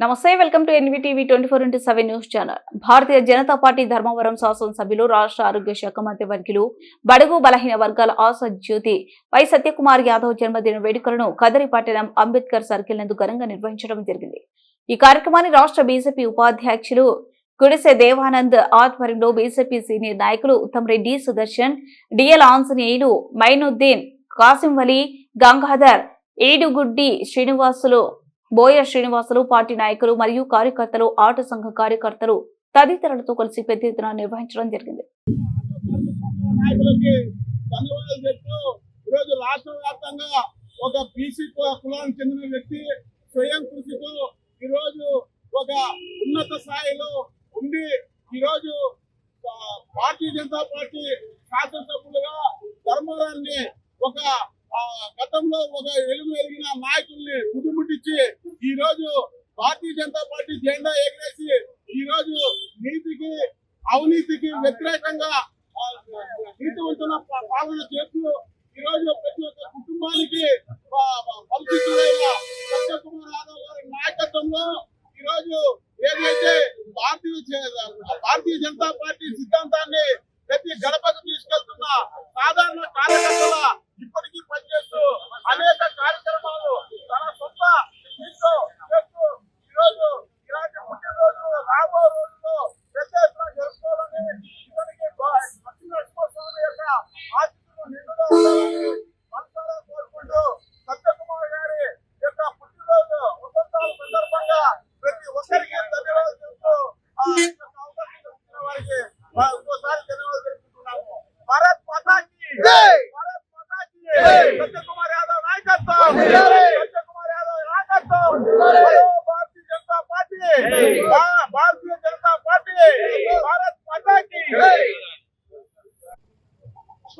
నమస్తే welcome to NVTV twenty four into seven news channel. Bharatiya Janata Party Dharmavaram శాసనసభ్యులు రాష్ట్ర ఆరోగ్య శాఖ మంత్రి వర్గులు బడుగు బలహీన వర్గాల ఆశ జ్యోతి వై సత్యకుమార్ యాదవ్ జన్మదిన వేడుకలను కదరి పట్టణం అంబేద్కర్ సర్కిల్ నందు ఘనంగా నిర్వహించడం జరిగింది. ఈ కార్యక్రమాన్ని రాష్ట్ర బీజేపీ ఉపాధ్యక్షులు గుడిసె దేవానంద్ ఆధ్వర్యంలో బీజేపీ సీనియర్ నాయకులు ఉత్తమ్ రెడ్డి సుదర్శన్ డిఎల్ ఆంజనేయులు మైనుద్దీన్ కాసింవలి గంగాధర్ ఏడుగుడ్డి శ్రీనివాసులు బోయ శ్రీనివాసులు పార్టీ నాయకులు మరియు కార్యకర్తలు ఆట సంఘ కార్యకర్తలు తదితరులతో కలిసి పెద్ద ఎత్తున నిర్వహించడం జరిగింది. నాయకులకి ధన్యవాదాలు చెప్తూ ఈరోజు రాష్ట్ర వ్యాప్తంగా ఒక బీసీ కులానికి చెందిన వ్యక్తి స్వయం కృషితో ఈరోజు ఒక ఉన్నత స్థాయిలో ఉండి ఈరోజు ఆ, భారతీయ జనతా పార్టీ గతంలో ఒక వెలుగు వెలిగిన నాయకుల్ని ముడిముట్టించి ఈ రోజు భారతీయ జనతా పార్టీ జెండా ఎగిరేసి ఈ రోజు నీతికి అవినీతికి వ్యతిరేకంగా ఆ, నీతివంతుల పాలన చేస్తూ ఈ రోజు ప్రతి ఒక్క కుటుంబానికి పరిస్థితులైన పరిశుద్ధుడైన సత్యకుమార్ యాదవ్ గారి నాయకత్వంలో ఈ రోజు ఏదైతే భారతీయ భారతీయ జనతా పార్టీ నాయకత్వం సత్యకుమార్ యాదవ్ నాయకత్వం హలో భారతీయ జనతా పార్టీ భా- భారతీయ జనతా పార్టీ భారత్ మాతాకి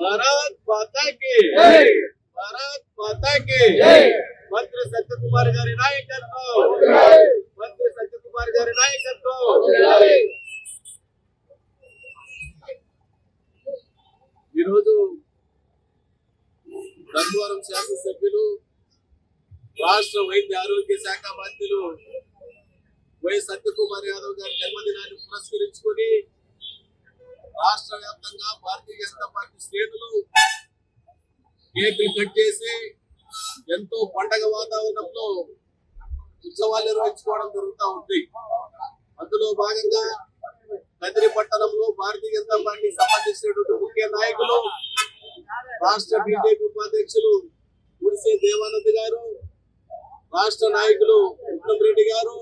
భారత్ మాతా కి భారత్ మాతా కి మంత్రి సత్యకుమార్ గారి నాయకత్వం మంత్రి సత్యకుమార్ గారి నాయకత్వం ఈరోజు ధర్మవరం శాసనసభ్యులు రాష్ట్ర వైద్య ఆరోగ్య శాఖ మంత్రులు వై సత్యకుమార్ యాదవ్ గారి జన్మదినాన్ని పురస్కరించుకొని రాష్ట్ర వ్యాప్తంగా భారతీయ జనతా పార్టీ శ్రేణులు కేకులు కట్ చేసి ఎంతో పండగ వాతావరణంలో ఉత్సవాలు నిర్వహించుకోవడం జరుగుతూ ఉంది. అందులో భాగంగా కదిరి పట్టణంలో భారతీయ జనతా పార్టీకి సంబంధించినటువంటి ముఖ్య నాయకులు రాష్ట్ర బీజేపీ ఉపాధ్యక్షులు గుడిసే దేవానంద్ గారు రాష్ట్ర నాయకులు ఉత్తమ్ రెడ్డి గారు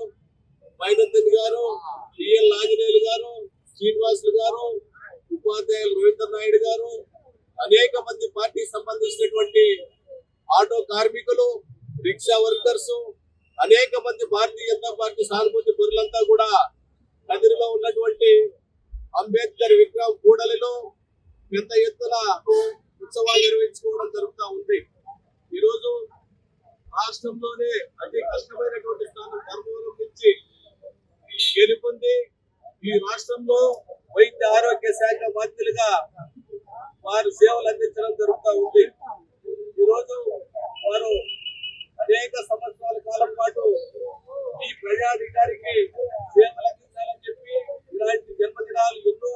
మైనుద్దీన్ గారు పిఎల్ ఆంజనేయులు గారు శ్రీనివాసులు గారు ఉపాధ్యాయులు రవీంద్ర నాయుడు గారు అనేక మంది పార్టీకి సంబంధించినటువంటి ఆటో కార్మికులు రిక్షా వర్కర్స్ అనేక మంది భారతీయ జనతా పార్టీ సానుభూతి పొరులంతా కూడా కదిరిలో ఉన్నటువంటి అంబేద్కర్ విగ్రహం కూడలిలో పెద్ద ఎత్తున ఉత్సవాలు నిర్వహించుకోవడం జరుగుతూ ఉంది. ఈరోజు రాష్ట్రంలోనే అతి కష్టమైనటువంటి స్థానం ధర్మవరం నుంచి గెలుపొంది ఈ రాష్ట్రంలో వైద్య ఆరోగ్య శాఖ మంత్రులుగా వారు సేవలు అందించడం జరుగుతూ ఉంది. ఈరోజు వారు అనేక సంవత్సరాల కాలం పాటు ఈ ప్రజాధికారికి సేవలు అందించాలని చెప్పి ఇలాంటి జన్మదినాలు ఎన్నో